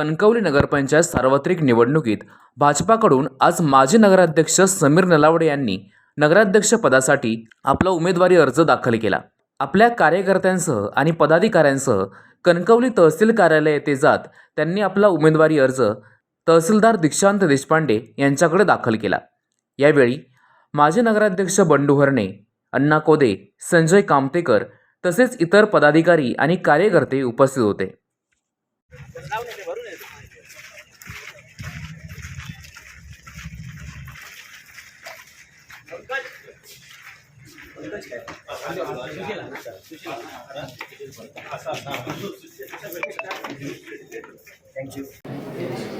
कणकवली नगरपंचायत सार्वत्रिक निवडणुकीत भाजपाकडून आज माजी नगराध्यक्ष समीर नलावडे यांनी नगराध्यक्ष पदासाठी आपला उमेदवारी अर्ज दाखल केला. आपल्या कार्यकर्त्यांसह आणि पदाधिकाऱ्यांसह कणकवली तहसील कार्यालय येथे जात त्यांनी आपला उमेदवारी अर्ज तहसीलदार दीक्षांत देशपांडे यांच्याकडे दाखल केला. यावेळी माजी नगराध्यक्ष बंडू हरणे अण्णा कोदे संजय कामतेकर तसेच इतर पदाधिकारी आणि कार्यकर्ते उपस्थित होते. थँक्यू